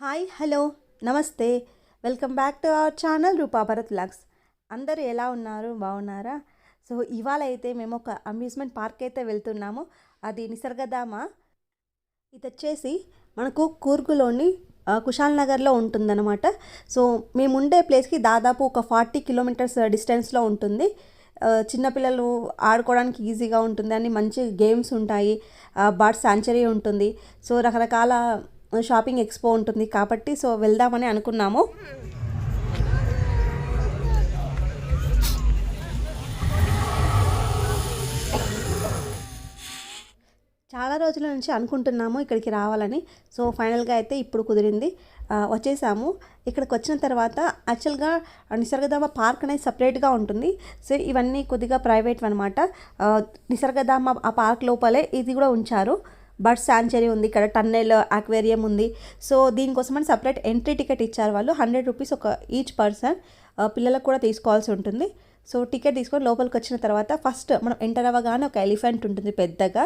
Hi hello నమస్తే. Welcome back to our channel Roopa Bharath logs అందరూ ఎలా ఉన్నారు? బాగున్నారా? సో ఇవాళ అయితే మేము ఒక అమ్యూస్మెంట్ పార్క్ అయితే వెళ్తున్నాము. అది నిసర్గధామ. ఇది వచ్చేసి మనకు కూర్గులోని కుషాల్ నగర్లో ఉంటుందన్నమాట. సో మేము ఉండే ప్లేస్కి దాదాపు ఒక ఫార్టీ కిలోమీటర్స్ డిస్టెన్స్లో ఉంటుంది. చిన్నపిల్లలు ఆడుకోవడానికి ఈజీగా ఉంటుంది. అని మంచి గేమ్స్ ఉంటాయి. బర్డ్ శాంచరీ ఉంటుంది. సో రకరకాల షాపింగ్ ఎక్స్పో ఉంటుంది కాబట్టి సో వెళ్దామని అనుకున్నాము. చాలా రోజుల నుంచి అనుకుంటున్నాము ఇక్కడికి రావాలని. సో ఫైనల్గా అయితే ఇప్పుడు కుదిరింది. వచ్చేసాము. ఇక్కడికి వచ్చిన తర్వాత యాక్చువల్గా నిసర్గధామ పార్క్ అనేది సపరేట్గా ఉంటుంది. సో ఇవన్నీ కొద్దిగా ప్రైవేట్ అనమాట నిసర్గధామ ఆ పార్క్ లోపలే ఇది కూడా ఉంచారు. బర్డ్ శాంచరీ ఉంది ఇక్కడ టన్నెల్ అక్వేరియం ఉంది. సో దీనికోసమని సపరేట్ ఎంట్రీ టికెట్ ఇచ్చారు వాళ్ళు. హండ్రెడ్ రూపీస్ ఒక ఈచ్ పర్సన్. పిల్లలకు కూడా తీసుకోవాల్సి ఉంటుంది. సో టికెట్ తీసుకొని లోపలికి వచ్చిన తర్వాత ఫస్ట్ మనం ఎంటర్ అవ్వగానే ఒక ఎలిఫెంట్ ఉంటుంది పెద్దగా.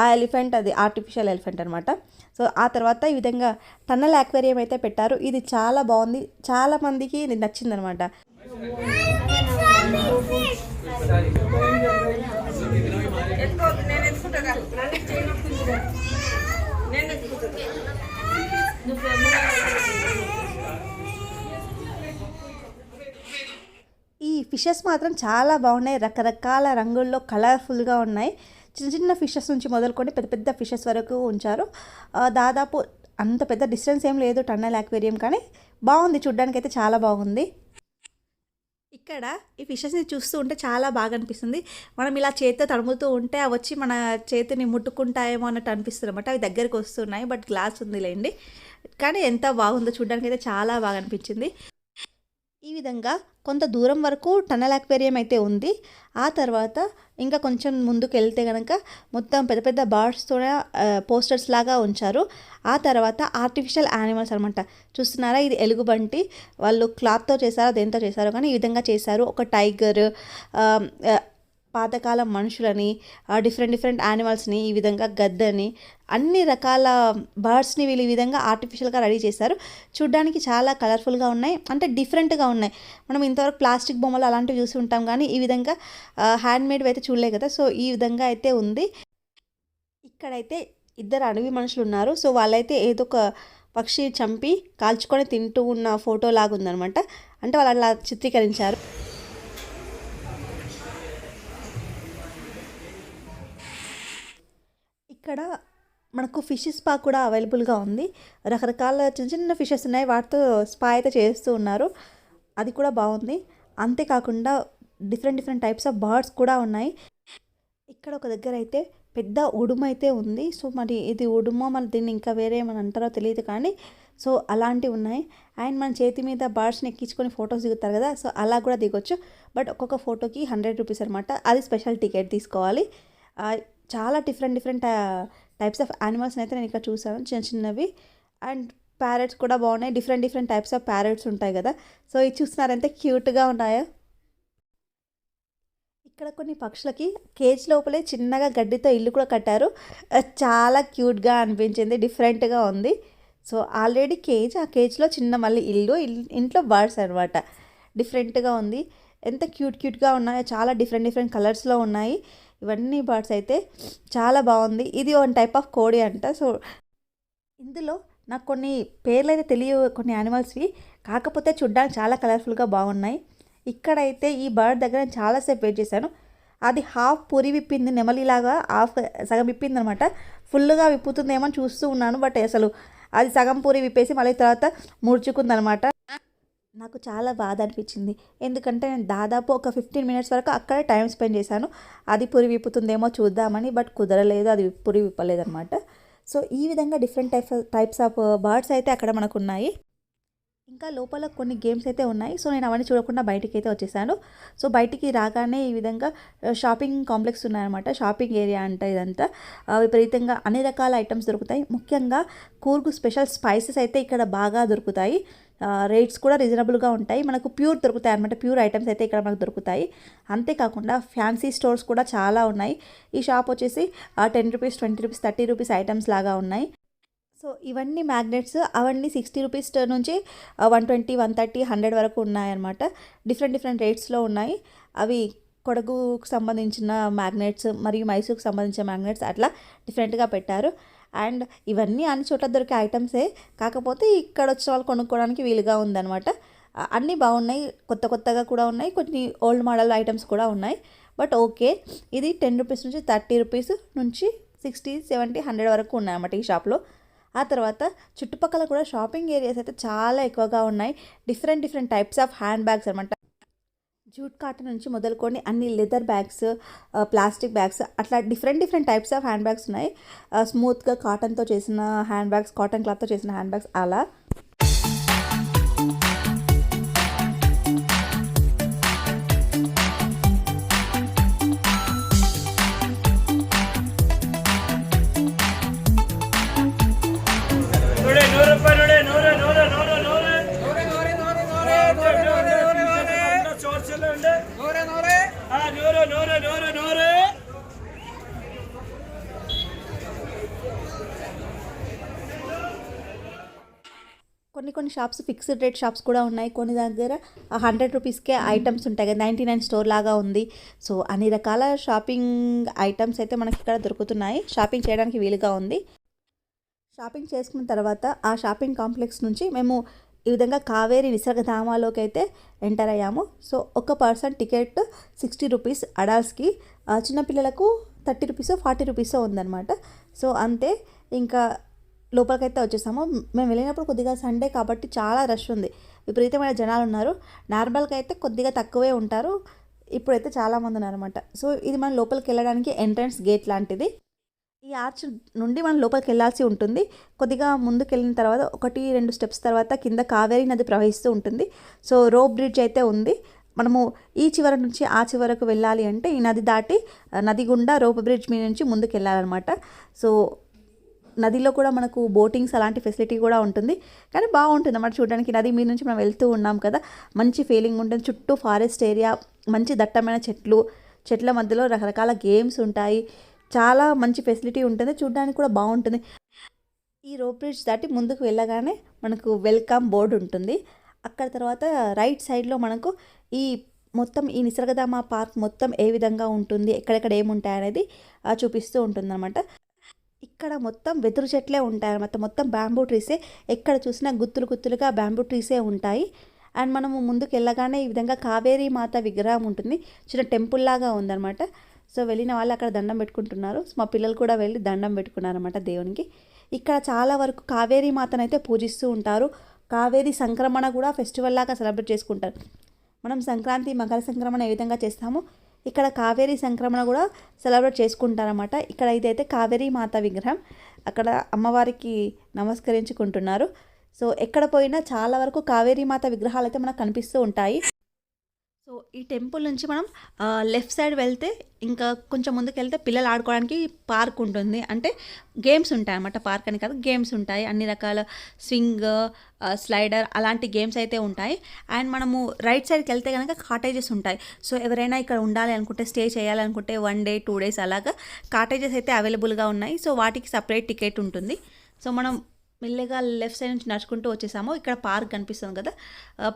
ఆ ఎలిఫెంట్ అది ఆర్టిఫిషియల్ ఎలిఫెంట్ అనమాట సో ఆ తర్వాత ఈ విధంగా టన్నల్ అక్వేరియం అయితే పెట్టారు. ఇది చాలా బాగుంది. చాలా మందికి ఇది నచ్చిందనమాట ఈ ఫిషెస్ మాత్రం చాలా బాగున్నాయి. రకరకాల రంగుల్లో కలర్ఫుల్గా ఉన్నాయి. చిన్న చిన్న ఫిషెస్ నుంచి మొదలుకొని పెద్ద పెద్ద ఫిషెస్ వరకు ఉంచారు. దాదాపు అంత పెద్ద డిస్టెన్స్ ఏం లేదు టన్నల్ అక్వేరియం కానీ బాగుంది. చూడ్డానికి అయితే చాలా బాగుంది. ఇక్కడ ఈ ఫిషెస్ని చూస్తూ ఉంటే చాలా బాగా అనిపిస్తుంది. మనం ఇలా చేతితో తడుముతూ ఉంటే అవి వచ్చి మన చేతిని ముట్టుకుంటాయేమో అన్నట్టు అనిపిస్తుంది అనమాట అవి దగ్గరికి వస్తున్నాయి బట్ గ్లాస్ ఉందిలేండి. కానీ ఎంత బాగుందో చూడడానికి అయితే చాలా బాగా అనిపించింది. ఈ విధంగా కొంత దూరం వరకు టనల్ అక్వేరియం అయితే ఉంది. ఆ తర్వాత ఇంకా కొంచెం ముందుకు వెళ్తే కనుక మొత్తం పెద్ద పెద్ద బార్డ్స్తో పోస్టర్స్ లాగా ఉంచారు. ఆ తర్వాత ఆర్టిఫిషియల్ యానిమల్స్ అనమాట చూస్తున్నారా? ఇది ఎలుగుబంటి వాళ్ళు క్లాత్తో చేశారో దేంతో చేశారో కానీ ఈ విధంగా చేశారు. ఒక టైగర్ పాతకాలం మనుషులని డిఫరెంట్ డిఫరెంట్ యానిమల్స్ని ఈ విధంగా గద్దని అన్ని రకాల బర్డ్స్ని వీళ్ళు ఈ విధంగా ఆర్టిఫిషియల్గా రెడీ చేశారు. చూడ్డానికి చాలా కలర్ఫుల్గా ఉన్నాయి. అంటే డిఫరెంట్గా ఉన్నాయి. మనం ఇంతవరకు ప్లాస్టిక్ బొమ్మలు అలాంటివి చూసి ఉంటాం కానీ ఈ విధంగా హ్యాండ్ మేడ్ అయితే చూడలే కదా. సో ఈ విధంగా అయితే ఉంది. ఇక్కడైతే ఇద్దరు అడవి మనుషులు ఉన్నారు. సో వాళ్ళైతే ఏదో ఒక పక్షి చంపి కాల్చుకొని తింటూ ఉన్న ఫోటో లాగా ఉందనమాట అంటే వాళ్ళు అలా చిత్రీకరించారు. ఇక్కడ మనకు ఫిష్ స్పా కూడా అవైలబుల్గా ఉంది. రకరకాల చిన్న చిన్న ఫిషెస్ ఉన్నాయి. వాటితో స్పా అయితే చేస్తూ ఉన్నారు. అది కూడా బాగుంది. అంతేకాకుండా different different types of birds కూడా ఉన్నాయి. ఇక్కడ ఒక దగ్గర అయితే పెద్ద ఉడుమ అయితే ఉంది. సో మరి ఇది ఉడుమో మరి దీన్ని ఇంకా వేరే ఏమైనా అంటారో తెలియదు కానీ సో అలాంటివి ఉన్నాయి. అండ్ మన చేతి మీద బర్డ్స్ని ఎక్కించుకొని ఫొటోస్ దిగుతారు కదా సో అలా కూడా దిగొచ్చు. బట్ ఒక్కొక్క ఫోటోకి హండ్రెడ్ రూపీస్ అనమాట అది స్పెషల్ టికెట్ తీసుకోవాలి. చాలా డిఫరెంట్ డిఫరెంట్ టైప్స్ ఆఫ్ యానిమల్స్ని అయితే నేను ఇక్కడ చూసాను చిన్న చిన్నవి. అండ్ ప్యారెట్స్ కూడా బాగున్నాయి. Different different types of parrots ఉంటాయి కదా. సో ఇది చూస్తున్నారంటే క్యూట్గా ఉన్నాయో? ఇక్కడ కొన్ని పక్షులకి కేజ్ లోపలే చిన్నగా గడ్డితో ఇల్లు కూడా కట్టారు. Uh, చాలా క్యూట్గా అనిపించింది. డిఫరెంట్గా ఉంది. సో ఆల్రెడీ కేజ్ ఆ కేజ్లో చిన్న మళ్ళీ ఇల్లు ఇంట్లో బర్డ్స్ అనమాట డిఫరెంట్గా ఉంది. ఎంత క్యూట్ క్యూట్గా ఉన్నాయో చాలా డిఫరెంట్ డిఫరెంట్ కలర్స్లో ఉన్నాయి. ఇవన్నీ బర్డ్స్ అయితే చాలా బాగుంది. ఇది వన్ టైప్ ఆఫ్ కోడి అంట. సో ఇందులో నాకు కొన్ని పేర్లు అయితే తెలియవు కొన్ని యానిమల్స్వి కాకపోతే చూడ్డానికి చాలా కలర్ఫుల్గా బాగున్నాయి. ఇక్కడైతే ఈ బర్డ్ దగ్గర నేను చాలాసేపు వెయిట్ చేశాను. అది హాఫ్ పూరి విప్పింది నెమలిలాగా హాఫ్ సగం విప్పింది అనమాట. ఫుల్గా విప్పుతుందేమో చూస్తూ ఉన్నాను బట్ అసలు అది సగం పూరి విప్పేసి మళ్ళీ తర్వాత ముడుచుకుందనమాట నాకు చాలా బాధ అనిపించింది ఎందుకంటే నేను దాదాపు ఒక ఫిఫ్టీన్ మినిట్స్ వరకు అక్కడే టైం స్పెండ్ చేశాను. అది పురి విప్పుతుందేమో చూద్దామని బట్ కుదరలేదు. అది పురి విప్పలేదన్నమాట సో ఈ విధంగా different type types of birds అయితే అక్కడ మనకు ఉన్నాయి ఇంకా లోపల కొన్ని గేమ్స్ అయితే ఉన్నాయి. సో నేను అవన్నీ చూడకుండా బయటికి అయితే వచ్చేసాను. సో బయటికి రాగానే ఈ విధంగా uh, షాపింగ్ కాంప్లెక్స్ ఉన్నాయన్నమాట. షాపింగ్ ఏరియా అంట ఇదంతా. Uh, విపరీతంగా అన్ని రకాల ఐటమ్స్ దొరుకుతాయి. ముఖ్యంగా కూర్గు స్పెషల్ స్పైసెస్ అయితే ఇక్కడ బాగా దొరుకుతాయి. రేట్స్ కూడా రీజనబుల్గా ఉంటాయి. మనకు ప్యూర్ దొరుకుతాయి అనమాట ప్యూర్ ఐటమ్స్ అయితే ఇక్కడ మనకు దొరుకుతాయి. అంతేకాకుండా ఫ్యాన్సీ స్టోర్స్ కూడా చాలా ఉన్నాయి. ఈ షాప్ వచ్చేసి ten rupees twenty rupees thirty rupees items లాగా ఉన్నాయి. సో ఇవన్నీ మ్యాగ్నెట్స్ అవన్నీ సిక్స్టీ రూపీస్ నుంచి one twenty one thirty hundred వరకు ఉన్నాయన్నమాట డిఫరెంట్ డిఫరెంట్ రేట్స్లో ఉన్నాయి. అవి కొడగుకు సంబంధించిన మ్యాగ్నెట్స్ మరియు మైసూర్కి సంబంధించిన మ్యాగ్నెట్స్ అట్లా డిఫరెంట్గా పెట్టారు. అండ్ ఇవన్నీ అన్ని చోట్ల దొరికే ఐటమ్సే. కాకపోతే ఇక్కడ వచ్చిన వాళ్ళు కొనుక్కోవడానికి వీలుగా ఉందన్నమాట. అన్నీ బాగున్నాయి. కొత్త కొత్తగా కూడా ఉన్నాయి. కొన్ని ఓల్డ్ మోడల్ ఐటమ్స్ కూడా ఉన్నాయి. But okay. ఇది టెన్ రూపీస్ నుంచి థర్టీ రూపీస్ నుంచి సిక్స్టీ సెవెంటీ హండ్రెడ్ వరకు ఉన్నాయన్నమాట ఈ షాప్లో. ఆ తర్వాత చుట్టుపక్కల కూడా షాపింగ్ ఏరియాస్ అయితే చాలా ఎక్కువగా ఉన్నాయి. Different different types of hand bags అనమాట జూట్ కాటన్ నుంచి మొదలుకొని అన్ని లెదర్ బ్యాగ్స్ ప్లాస్టిక్ బ్యాగ్స్ అట్లా different different types of hand bags ఉన్నాయి. స్మూత్గా కాటన్తో చేసిన హ్యాండ్ బ్యాగ్స్ కాటన్ క్లాత్తో చేసిన హ్యాండ్ బ్యాగ్స్ అలా కొన్ని కొన్ని షాప్స్ ఫిక్స్డ్ రేట్ షాప్స్ కూడా ఉన్నాయి. కొన్ని దగ్గర హండ్రెడ్ రూపీస్కే ఐటమ్స్ ఉంటాయి కదా నైంటీ నైన్ స్టోర్ లాగా ఉంది. సో అన్ని రకాల షాపింగ్ ఐటమ్స్ అయితే మనకి ఇక్కడ దొరుకుతున్నాయి. షాపింగ్ చేయడానికి వీలుగా ఉంది. షాపింగ్ చేసుకున్న తర్వాత ఆ షాపింగ్ కాంప్లెక్స్ నుంచి మేము ఈ విధంగా కావేరి నిసర్గధామాలోకి అయితే ఎంటర్ అయ్యాము. సో ఒక పర్సన్ టికెట్ సిక్స్టీ రూపీస్ అడాల్స్కి చిన్నపిల్లలకు థర్టీ రూపీస్ ఫార్టీ రూపీస్ ఉందన్నమాట. సో అంతే. ఇంకా లోపలికైతే వచ్చేసాము. మేము వెళ్ళినప్పుడు కొద్దిగా సండే కాబట్టి చాలా రష్ ఉంది. విపరీతమైన జనాలు ఉన్నారు. నార్మల్గా అయితే కొద్దిగా తక్కువే ఉంటారు. ఇప్పుడైతే చాలామంది ఉన్నారన్నమాట. సో ఇది మనం లోపలికి వెళ్ళడానికి ఎంట్రన్స్ గేట్ లాంటిది. ఈ ఆర్చ్ నుండి మనం లోపలికి వెళ్ళాల్సి ఉంటుంది. కొద్దిగా ముందుకు వెళ్ళిన తర్వాత ఒకటి రెండు స్టెప్స్ తర్వాత కింద కావేరీ నది ప్రవహిస్తూ ఉంటుంది. సో రోప్ బ్రిడ్జ్ అయితే ఉంది. మనము ఈ చివర నుంచి ఆ చివరకు వెళ్ళాలి అంటే ఈ నది దాటి నది గుండా రోప్ బ్రిడ్జ్ మీద నుంచి ముందుకు వెళ్ళాలన్నమాట. సో నదిలో కూడా మనకు బోటింగ్స్ అలాంటి ఫెసిలిటీ కూడా ఉంటుంది. కానీ బాగుంటుంది అన్నమాట చూడడానికి. నది మీద నుంచి మనం వెళ్తూ ఉన్నాం కదా మంచి ఫీలింగ్ ఉంటుంది. చుట్టూ ఫారెస్ట్ ఏరియా మంచి దట్టమైన చెట్లు చెట్ల మధ్యలో రకరకాల గేమ్స్ ఉంటాయి. చాలా మంచి ఫెసిలిటీ ఉంటుంది. చూడడానికి కూడా బాగుంటుంది. ఈ రోప్ బ్రిడ్జ్ దాటి ముందుకు వెళ్ళగానే మనకు వెల్కమ్ బోర్డు ఉంటుంది. అక్కడ తర్వాత రైట్ సైడ్లో మనకు ఈ మొత్తం ఈ నిసర్గధామ పార్క్ మొత్తం ఏ విధంగా ఉంటుంది ఎక్కడెక్కడ ఏముంటాయి అనేది ఆ, చూపిస్తూ ఉంటుందన్నమాట. ఇక్కడ మొత్తం వెదురు చెట్లే ఉంటాయి అన్నమాట. మొత్తం బ్యాంబూ ట్రీసే ఎక్కడ చూసినా గుత్తులు గుత్తులుగా బ్యాంబూ ట్రీసే ఉంటాయి. అండ్ మనము ముందుకు వెళ్ళగానే ఈ విధంగా కావేరీ మాత విగ్రహం ఉంటుంది. చిన్న టెంపుల్ లాగా ఉందన్నమాట. సో వెళ్ళిన వాళ్ళు అక్కడ దండం పెట్టుకుంటున్నారు. సో మా పిల్లలు కూడా వెళ్ళి దండం పెట్టుకున్నారన్నమాట దేవునికి. ఇక్కడ చాలా వరకు కావేరీ మాతనైతే పూజిస్తూ ఉంటారు. కావేరీ సంక్రమణ కూడా ఫెస్టివల్ లాగా సెలబ్రేట్ చేసుకుంటారు. మనం సంక్రాంతి మకర సంక్రమణ ఏ విధంగా చేస్తామో ఇక్కడ కావేరీ సంక్రమణ కూడా సెలబ్రేట్ చేసుకుంటారన్నమాట. ఇక్కడ ఇదైతే కావేరీ మాత విగ్రహం. అక్కడ అమ్మవారికి నమస్కరించుకుంటున్నారు. సో ఎక్కడ పోయినా చాలా వరకు కావేరీ మాత విగ్రహాలు అయితే మనకు కనిపిస్తూ ఉంటాయి. సో ఈ టెంపుల్ నుంచి మనం లెఫ్ట్ సైడ్ వెళ్తే ఇంకా కొంచెం ముందుకు వెళ్తే పిల్లలు ఆడుకోవడానికి పార్క్ ఉంటుంది. అంటే గేమ్స్ ఉంటాయి అన్నమాట. పార్క్ అని కాదు గేమ్స్ ఉంటాయి. అన్ని రకాల స్వింగ్ స్లైడర్ అలాంటి గేమ్స్ అయితే ఉంటాయి. అండ్ మనము రైట్ సైడ్కి వెళ్తే కనుక కాటేజెస్ ఉంటాయి. సో ఎవరైనా ఇక్కడ ఉండాలి అనుకుంటే స్టే చేయాలనుకుంటే వన్ డే టూ డేస్ అలాగా కాటేజెస్ అయితే అవైలబుల్గా ఉన్నాయి. సో వాటికి సపరేట్ టికెట్ ఉంటుంది. సో మనం మెల్లగా లెఫ్ట్ సైడ్ నుంచి నడుచుకుంటూ వచ్చేసాము. ఇక్కడ పార్క్ కనిపిస్తుంది కదా.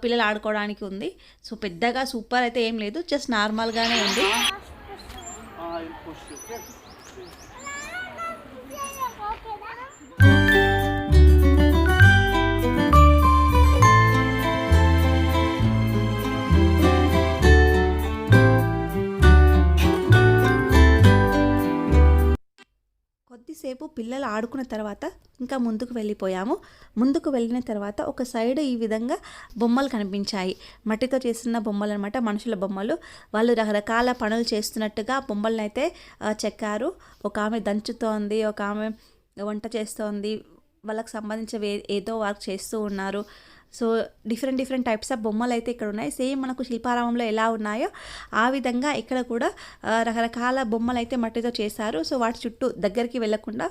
పిల్లలు ఆడుకోవడానికి ఉంది. సో పెద్దగా సూపర్ అయితే ఏం లేదు. జస్ట్ నార్మల్గానే ఉంది. కొద్దిసేపు పిల్లలు ఆడుకున్న తర్వాత ఇంకా ముందుకు వెళ్ళిపోయాము. ముందుకు వెళ్ళిన తర్వాత ఒక సైడ్ ఈ విధంగా బొమ్మలు కనిపించాయి. మట్టితో చేసిన బొమ్మలు అనమాట మనుషుల బొమ్మలు. వాళ్ళు రకరకాల పనులు చేస్తున్నట్టుగా బొమ్మలను అయితే చెక్కారు. ఒక ఆమె దంచుతోంది ఒక ఆమె వంట చేస్తోంది. వాళ్ళకి సంబంధించిన ఏదో వర్క్ చేస్తూ ఉన్నారు. So different different types of బొమ్మలు అయితే ఇక్కడ ఉన్నాయి. సేమ్ మనకు శిల్పారామంలో ఎలా ఉన్నాయో ఆ విధంగా ఇక్కడ కూడా రకరకాల బొమ్మలు అయితే మట్టితో చేశారు. సో వాటి చుట్టూ దగ్గరికి వెళ్ళకుండా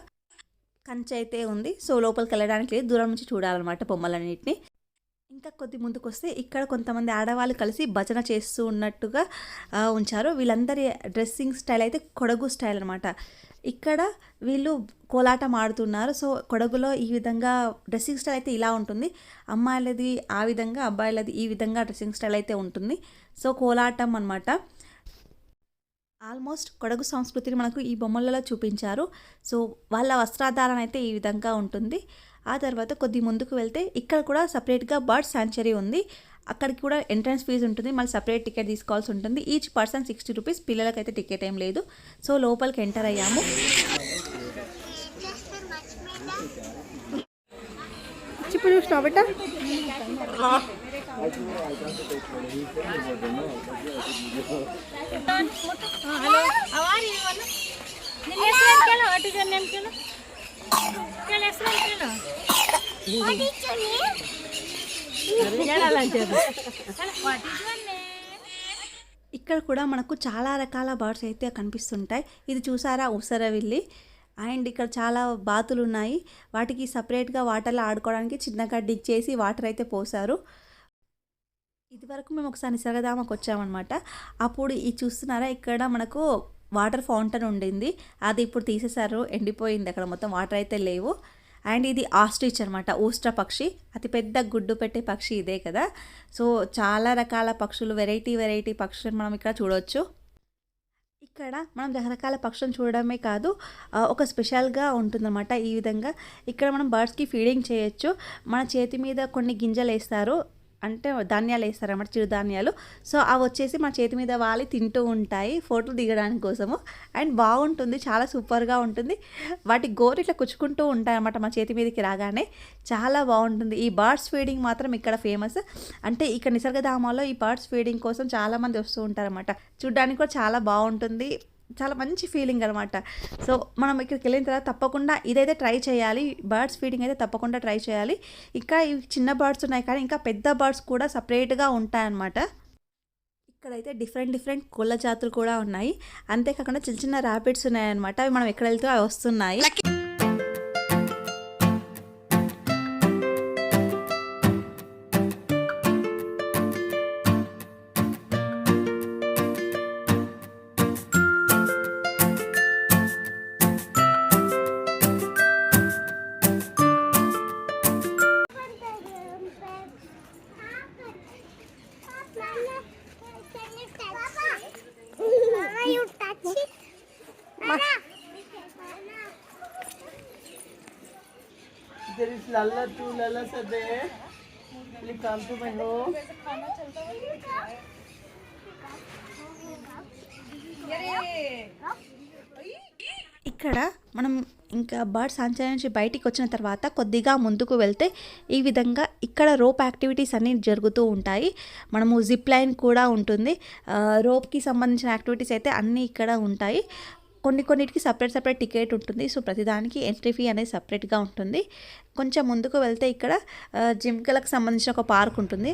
కంచె అయితే ఉంది. సో లోపలికి వెళ్ళడానికి దూరం నుంచి చూడాలన్నమాట బొమ్మలన్నింటినీ. ఇంకా కొద్ది ముందుకు వస్తే ఇక్కడ కొంతమంది ఆడవాళ్ళు కలిసి భజన చేస్తూ ఉన్నట్టుగా ఉంచారు. వీళ్ళందరి డ్రెస్సింగ్ స్టైల్ అయితే కొడగు స్టైల్ అనమాట ఇక్కడ వీళ్ళు కోలాటం ఆడుతున్నారు. సో కొడగులో ఈ విధంగా డ్రెస్సింగ్ స్టైల్ అయితే ఇలా ఉంటుంది. అమ్మాయిలది ఆ విధంగా అబ్బాయిలది ఈ విధంగా డ్రెస్సింగ్ స్టైల్ అయితే ఉంటుంది. సో కోలాటం అనమాట ఆల్మోస్ట్ కొడగు సంస్కృతిని మనకు ఈ బొమ్మలలో చూపించారు. సో వాళ్ళ వస్త్రాధారణ అయితే ఈ విధంగా ఉంటుంది. ఆ తర్వాత కొద్ది ముందుకు వెళ్తే ఇక్కడ కూడా సపరేట్గా బర్డ్ శాంచరీ ఉంది. అక్కడికి కూడా ఎంట్రన్స్ ఫీజు ఉంటుంది. మళ్ళీ సపరేట్ టికెట్ తీసుకోవాల్సి ఉంటుంది. ఈచ్ పర్సన్ సిక్స్టీ రూపీస్ పిల్లలకైతే టికెట్ ఏం లేదు. సో లోపలికి ఎంటర్ అయ్యాము. ఇప్పుడు చూసినావు బిడ్డ ఇక్కడ కూడా మనకు చాలా రకాల బర్డ్స్ అయితే కనిపిస్తుంటాయి. ఇది చూసారా? ఉసరవిల్లి అండ్ ఇక్కడ చాలా బాతులు ఉన్నాయి వాటికి సపరేట్గా వాటర్లో ఆడుకోవడానికి చిన్నగా డిగ్ చేసి వాటర్ అయితే పోసారు ఇదివరకు మేము ఒకసారి నిసర్గధామకు వచ్చామన్నమాట. అప్పుడు ఈ చూస్తున్నారా ఇక్కడ మనకు వాటర్ ఫౌంటైన్ ఉండింది. అది ఇప్పుడు తీసేశారు ఎండిపోయింది. అక్కడ మొత్తం వాటర్ అయితే లేవు. అండ్ ఇది ఆస్ట్రిచ్ అనమాట ఊస్ట్ర పక్షి. అతిపెద్ద గుడ్డు పెట్టే పక్షి ఇదే కదా. సో చాలా రకాల పక్షులు వెరైటీ వెరైటీ పక్షులను మనం ఇక్కడ చూడవచ్చు ఇక్కడ మనం రకరకాల పక్షులను చూడడమే కాదు ఒక స్పెషల్గా ఉంటుందన్నమాట ఈ విధంగా. ఇక్కడ మనం బర్డ్స్కి ఫీడింగ్ చేయొచ్చు. మన చేతి మీద కొన్ని గింజలు వేస్తారు అంటే ధాన్యాలు వేస్తారన్నమాట చిరుధాన్యాలు సో అవి వచ్చేసి మా చేతి మీద వాలి తింటూ ఉంటాయి ఫోటోలు దిగడానికి కోసము. అండ్ బాగుంటుంది చాలా సూపర్గా ఉంటుంది. వాటి గోరు ఇట్లా కుచ్చుకుంటూ ఉంటాయి అన్నమాట మా చేతి మీదకి రాగానే. చాలా బాగుంటుంది. ఈ బర్డ్స్ ఫీడింగ్ మాత్రం ఇక్కడ ఫేమస్. అంటే ఇక్కడ నిసర్గధామాలో ఈ బర్డ్స్ ఫీడింగ్ కోసం చాలామంది వస్తూ ఉంటారన్నమాట. చూడ్డానికి కూడా చాలా బాగుంటుంది. చాలా మంచి ఫీలింగ్ అనమాట సో మనం ఇక్కడికి వెళ్ళిన తర్వాత తప్పకుండా ఇదైతే ట్రై చేయాలి. బర్డ్స్ ఫీడింగ్ అయితే తప్పకుండా ట్రై చేయాలి. ఇంకా ఇవి చిన్న బర్డ్స్ ఉన్నాయి కానీ ఇంకా పెద్ద బర్డ్స్ కూడా సపరేట్గా ఉంటాయన్నమాట ఇక్కడైతే డిఫరెంట్ డిఫరెంట్ కోళ్ళ జాతులు కూడా ఉన్నాయి. అంతేకాకుండా చిన్న చిన్న ర్యాపిడ్స్ ఉన్నాయన్నమాట. అవి మనం ఎక్కడ వెళ్తే అవి వస్తున్నాయి. There तू Lala, Sade. Lalas are there. Will ఇక్కడ మనం ఇంకా బర్డ్ సంచారం నుంచి బయటికి వచ్చిన తర్వాత కొద్దిగా ముందుకు వెళ్తే ఈ విధంగా ఇక్కడ రోప్ యాక్టివిటీస్ అన్నీ జరుగుతూ ఉంటాయి. మనము జిప్ లైన్ కూడా ఉంటుంది. రోప్కి సంబంధించిన యాక్టివిటీస్ అయితే అన్నీ ఇక్కడ ఉంటాయి. కొన్ని కొన్నిటికి సపరేట్ సపరేట్ టికెట్ ఉంటుంది. సో ప్రతిదానికి ఎంట్రీ ఫీ అనేది సపరేట్గా ఉంటుంది. కొంచెం ముందుకు వెళ్తే ఇక్కడ జిమ్కలకు జింకలకు సంబంధించిన ఒక పార్క్ ఉంటుంది.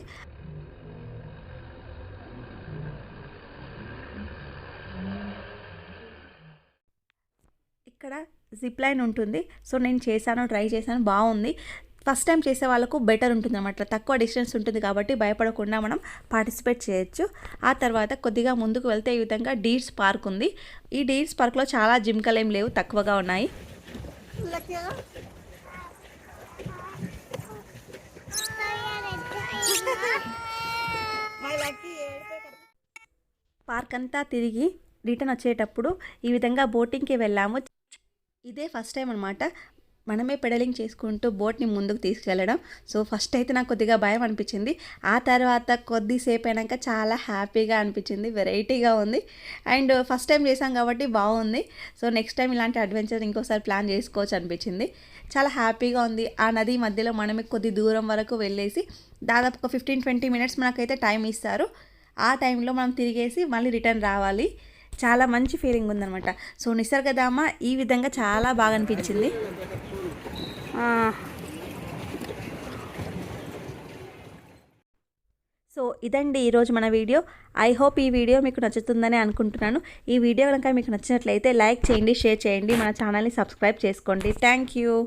ఇక్కడ జిప్ లైన్ ఉంటుంది. సో నేను చేశాను ట్రై చేశాను బాగుంది. ఫస్ట్ టైం చేసే వాళ్ళకు బెటర్ ఉంటుంది అనమాట తక్కువ డిస్టెన్స్ ఉంటుంది కాబట్టి భయపడకుండా మనం పార్టిసిపేట్ చేయొచ్చు. ఆ తర్వాత కొద్దిగా ముందుకు వెళ్తే ఈ విధంగా డీర్స్ పార్క్ ఉంది. ఈ డీర్స్ పార్క్లో చాలా జింకలు ఏం లేవు తక్కువగా ఉన్నాయి. పార్క్ అంతా తిరిగి రిటర్న్ వచ్చేటప్పుడు ఈ విధంగా బోటింగ్కి వెళ్ళాము. ఇదే ఫస్ట్ టైం అనమాట మనమే పెడలింగ్ చేసుకుంటూ బోట్ని ముందుకు తీసుకెళ్ళడం సో ఫస్ట్ అయితే నాకు కొద్దిగా భయం అనిపించింది. ఆ తర్వాత కొద్దిసేపు అయినాక చాలా హ్యాపీగా అనిపించింది. వెరైటీగా ఉంది. అండ్ ఫస్ట్ టైం చేసాం కాబట్టి బాగుంది. సో నెక్స్ట్ టైం ఇలాంటి అడ్వెంచర్ ఇంకోసారి ప్లాన్ చేసుకోవచ్చు అనిపించింది. చాలా హ్యాపీగా ఉంది. ఆ నది మధ్యలో మనమే కొద్ది దూరం వరకు వెళ్ళేసి దాదాపు ఒక ఫిఫ్టీన్ ట్వంటీ మినిట్స్ మనకైతే టైం ఇస్తారు. ఆ టైంలో మనం తిరిగేసి మళ్ళీ రిటర్న్ రావాలి. చాలా మంచి ఫీలింగ్ ఉందన్నమాట. సో నిసర్గధామ ఈ విధంగా చాలా బాగా అనిపించింది. సో ఇదండి ఈరోజు మన వీడియో. ఐ హోప్ ఈ వీడియో మీకు నచ్చుతుందని అనుకుంటున్నాను. ఈ వీడియో కనుక మీకు నచ్చినట్లయితే లైక్ చేయండి షేర్ చేయండి. మన ఛానల్ని సబ్స్క్రైబ్ చేసుకోండి. థ్యాంక్